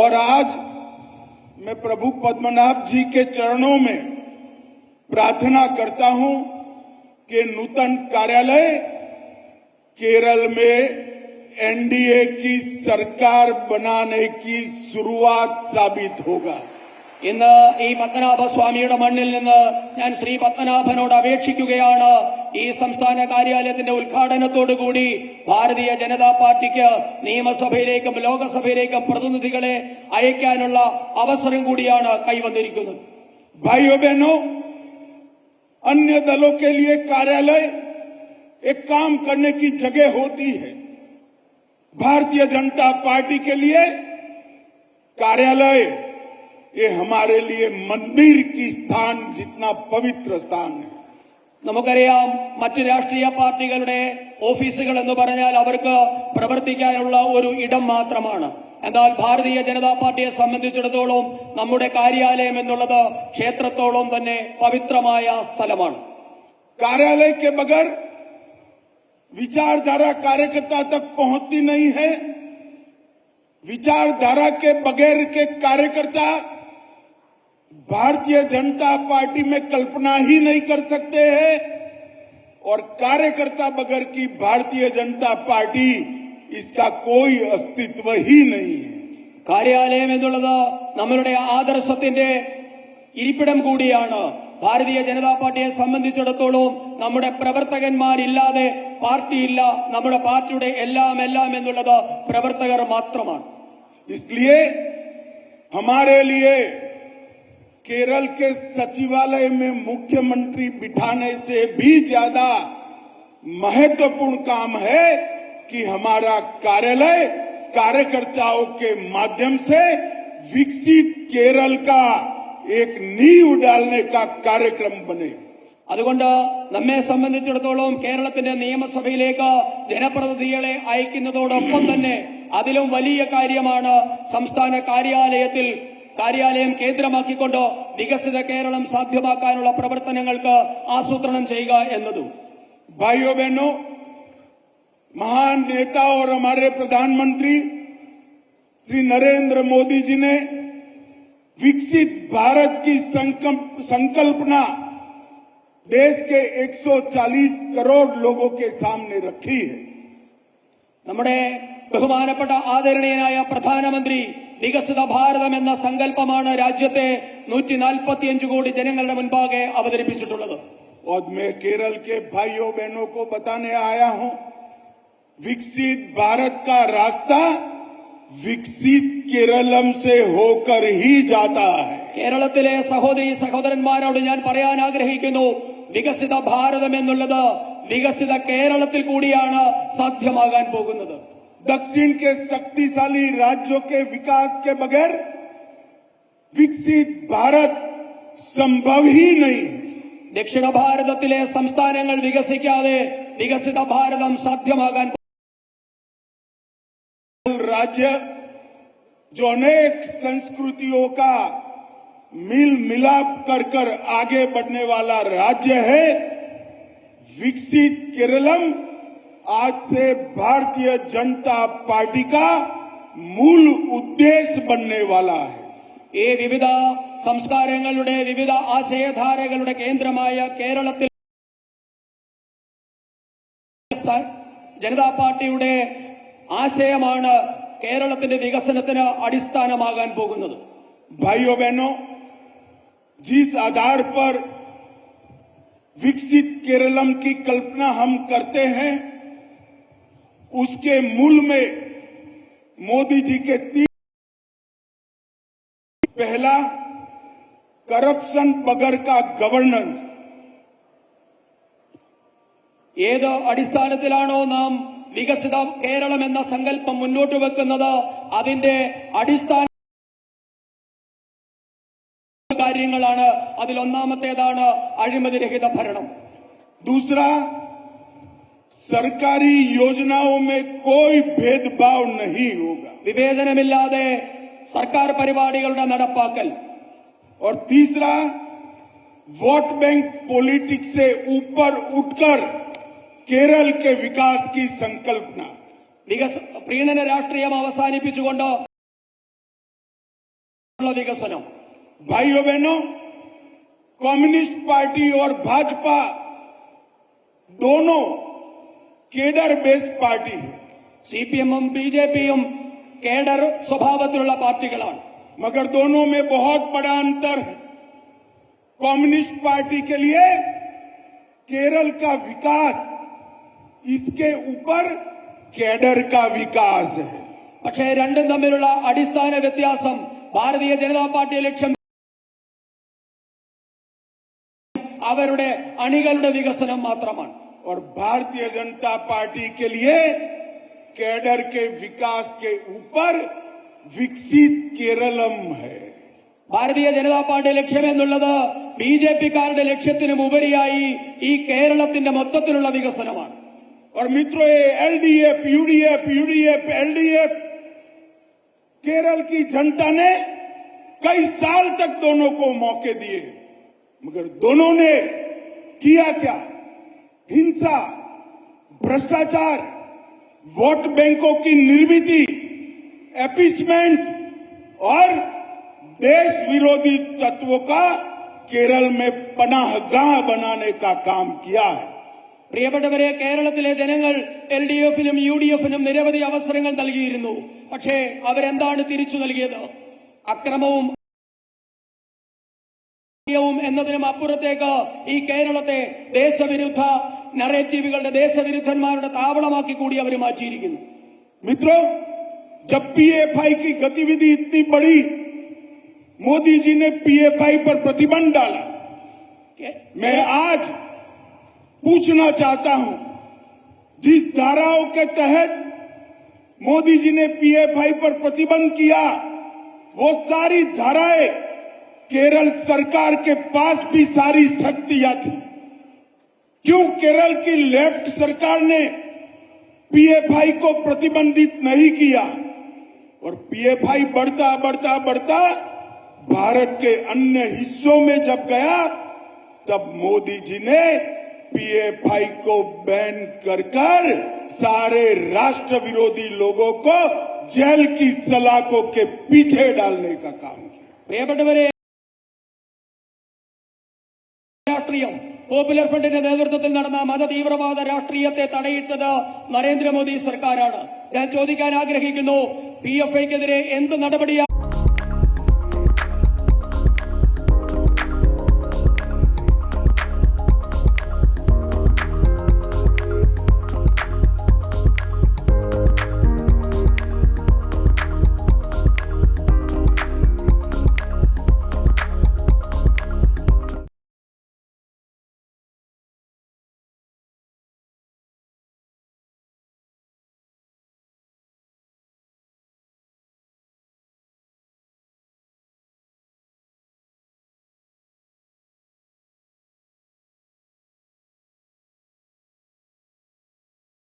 और आज मैं प्रभु पद्मनाभ जी के चरणों में प्रार्थना करता हूं कि नूतन कार्यालय केरल में एनडीए की सरकार बनाने की शुरुआत साबित होगा इन ई पद्मनाभ स्वामी मणिल श्री पद्मनाभनोड പത്മനാഭനോട് ಈ ಸಂಸ್ಥಾನ ಕಾರ್ಯಾಲಯದಿಂದ ಉಲ್ഘാടനತோடு കൂടി ಭಾರತೀಯ ಜನತಾ ಪಾರ್ಟಿಗೆ ನಿಯಮ ಸಭೆಯ ಲೇಕಂ ಲೋಕಸಭೆಯ ಲೇಕಂ ಪ್ರತಿನಿಧಿಗಳೆ ಅಯಕಾನೊಳ್ಳಾ ಅವಕಾಶಂಗೂಡಿಯാണ് ಕೈವನ್ನಿರಿಕುದು ಬಯೋವೆನೋ ಅನ್ಯ ದಲೋಕೆ ಲಿಯೇ ಕಾರ್ಯಾಲಯ ಏ ಕಾಂ ಕರ್ನೆ ಕಿ ಜಗೇ ಹೋತಿ ಹ ಭಾರತೀಯ ಜನತಾ ಪಾರ್ಟಿ ಕೆ ಲಿಯೇ ಕಾರ್ಯಾಲಯ ಏ ಹಮಾರೆ ಲಿಯೇ ಮಂದಿರ ಕಿ ಸ್ಥಾನ ಜಿತ್ನಾ ಪವಿತ್ರ ಸ್ಥಾನ നമുക്കറിയാം മറ്റു രാഷ്ട്രീയ പാർട്ടികളുടെ ഓഫീസുകൾ എന്ന് പറഞ്ഞാൽ അവർക്ക് പ്രവർത്തിക്കാനുള്ള ഒരു ഇടം മാത്രമാണ് എന്നാൽ ഭാരതീയ ജനതാ പാർട്ടിയെ സംബന്ധിച്ചിടത്തോളം നമ്മുടെ കാര്യാലയം എന്നുള്ളത് ക്ഷേത്രത്തോളം തന്നെ പവിത്രമായ സ്ഥലമാണ് കാര്യാലയക്ക് ബഗർ विचारधारा कार्यकर्ता तक पहुंचती नहीं है विचारधारा के बगैर के कार्यकर्ता भारतीय जनता पार्टी में कल्पना ही नहीं कर सकते हैं और कार्यकर्ता बगैर की भारतीय जनता पार्टी इसका कोई अस्तित्व ही नहीं है कार्यालय नाम आदर्श इपिटम कूड़िया भारतीय जनता पार्टी संबंध नवर्तकन्मर पार्टी नार्टियामें प्रवर्तर इसलिए हमारे लिए केरल के सचिवालय में मुख्यमंत्री बिठाने से भी ज्यादा महत्वपूर्ण काम है कि हमारा कार्यालय कार्यकर्ताओं के माध्यम से विकसित केरल का एक नींव डालने का कार्यक्रम बने अद अदे संबंध के नियम सभी जनप्रति अयक अलिय क्यों संस्थान कार्यलय कार्यालय केंद्रമാക്കി കൊണ്ടോ നിഗസത കേരളം സാധ്യമാക്കാനുള്ള പ്രവർത്തനങ്ങൾക്ക് ആസൂത്രണം ചെയ്യുക എന്നതു 바이오ബенു മഹാൻ നേതാവോ രമരെ പ്രധാനമന്ത്രി ശ്രീ നരേന്ദ്ര മോദിജിനെ വികസിത് ഭാരത് കീ സംকল্পনা ದೇಶ കേ 140 കോരോഗ് ലോഗോ കേ सामने रखी है हमारे बहुमानപ്പെട്ട आदरणीय प्रधानमंत्री വികസിത ഭാരതം എന്ന സങ്കല്പമാണ് രാജ്യത്തെ നൂറ്റി നാൽപ്പത്തിയഞ്ച് കോടി ജനങ്ങളുടെ മുൻപാകെ അവതരിപ്പിച്ചിട്ടുള്ളത് और मैं केरल വികസിത ഭാരത് बहनों को बताने आया हूं विकसित भारत का रास्ता വികസിത് കേരളം കേരളത്തിലെ സഹോദരി സഹോദരന്മാരോട് ഞാൻ പറയാൻ ആഗ്രഹിക്കുന്നു വികസിത ഭാരതം എന്നുള്ളത് വികസിത കേരളത്തിൽ കൂടിയാണ് സാധ്യമാകാൻ പോകുന്നത് दक्षिण के शक्तिशाली राज्यों के विकास के बगैर विकसित भारत വികസിത് ഭാരത് സംഭവഹീനൈ ദക്ഷിണ ഭാരതത്തിലെ संस्थान विकसिका विकसित भारत സാധ്യമാകാൻ राज्य जो अनेक संस्कृतियों का मिल मिलाप कर कर आगे बढ़ने वाला राज्य है विकसित केरलम आज से भारतीय जनता पार्टी का मूल उद्देश्य बनने वाला है यह विविध संस्कारങ്ങളുടെ വിവിധ ആശയ ധാരകളുടെ കേന്ദ്രമായ കേരളത്തിൽ ജനതാ പാർട്ടിയുടെ ആശയമാണ് കേരളത്തിന്റെ വികസനത്തിന് അടിസ്ഥാനമാകാൻ പോകുന്നത് 바이โอവെനോ जिस आधार पर विकसित केरलम की कल्पना हम करते हैं उसके मूल में मोदी जी के तीन पहला करप्शन बगर का गवर्नेंस ഏത് അടിസ്ഥാനത്തിലാണോ നാം വികസിത കേരളം എന്ന സങ്കല്പം മുന്നോട്ട് വെക്കുന്നത് അതിന്റെ അടിസ്ഥാന കാര്യങ്ങളാണ് അതിൽ ഒന്നാമത്തേതാണ് അഴിമതിരഹിത ഭരണം ദൂസറ सरकारी योजनाओं में कोई भेदभाव नहीं होगा विभेदन दे सरकार परिवार और तीसरा वोट बैंक पॉलिटिक्स से ऊपर उठकर केरल के विकास की संकल्पना प्रीणन राष्ट्रीय विकसन भाइयों बहनों कम्युनिस्ट पार्टी और भाजपा दोनों cadre based party C P എമ്മും ബി ജെ പിയും കേഡർ സ്വഭാവത്തിലുള്ള പാർട്ടികളാണ് मगर दोनों में बहुत बड़ा अंतर है कम्युनिस्ट पार्टी के लिए केरल का विकास इसके ऊपर കേഡർ കാ വികാസ് പക്ഷേ രണ്ടും തമ്മിലുള്ള അടിസ്ഥാന വ്യത്യാസം ഭാരതീയ ജനതാ പാർട്ടി ലക്ഷ്യം അവരുടെ അണികളുടെ വികസനം മാത്രമാണ് और भारतीय जनता पार्टी के लिए कैडर के विकास के ऊपर विकसित केरलम है भारतीय जनता पार्टी लक्ष्यमें बीजेपी का लक्ष्य उपरी मिकसन और मित्रों L D F U UDF F U L D F Kerala की जनता ने कई साल तक दोनों को मौके दिए मगर दोनों ने किया क्या हिंसा भ्रष्टाचार वोट बैंकों की निर्मित एपिसमेंट और देश विरोधी तत्वों का കേരള പനാഹ്ഗാഹ് ബനാനെ കാ കാം കിയാ ഹൈ പ്രിയപ്പെട്ടവരെ കേരളത്തിലെ ജനങ്ങൾ എൽ ഡി എഫിനും യു ഡി എഫിനും നിരവധി അവസരങ്ങൾ നൽകിയിരുന്നു പക്ഷേ അവരെന്താണ് തിരിച്ചു നൽകിയത് അക്രമവും יום എന്നതിനും അപ്പുറത്തേക്ക ഈ കേരളത്തെ ദേശവിരുദ്ധ നറേറ്റീവുകളുടെ ദേശവിരുദ്ധന്മാരുടെ താവളമാക്കി കൂടി അവർ മാറ്റിയിരിക്കുന്നു મિત્રો ജিপিഎഫ്ഐ യുടെ ഗതിവിധി ഇത്രയും വലിയ മോദിജി ने पीएफआई पर प्रतिबंध डाला मैं आज पूछना चाहता हूं जिस धाराओं के तहत मोदी जी ने पीएफआई पर प्रतिबंध किया वो सारी धाराएं केरल सरकार के पास भी सारी शक्तियां थी क्यों केरल की लेफ्ट सरकार ने पीएफआई को प्रतिबंधित नहीं किया और पीएफआई बढ़ता बढ़ता बढ़ता भारत के अन्य हिस्सों में जब गया तब मोदी जी ने पीएफआई को बैन कर कर सारे राष्ट्र विरोधी लोगों को जेल की सलाखों के पीछे डालने का काम किया രാഷ്ട്രീയം പോപ്പുലർ ഫ്രണ്ടിന്റെ നേതൃത്വത്തിൽ നടന്ന മതതീവ്രവാദ രാഷ്ട്രീയത്തെ തടയിട്ടത് നരേന്ദ്രമോദി സർക്കാരാണ് ഞാൻ ചോദിക്കാൻ ആഗ്രഹിക്കുന്നു പി എഫ് ഐക്കെതിരെ എന്ത് നടപടിയാണ്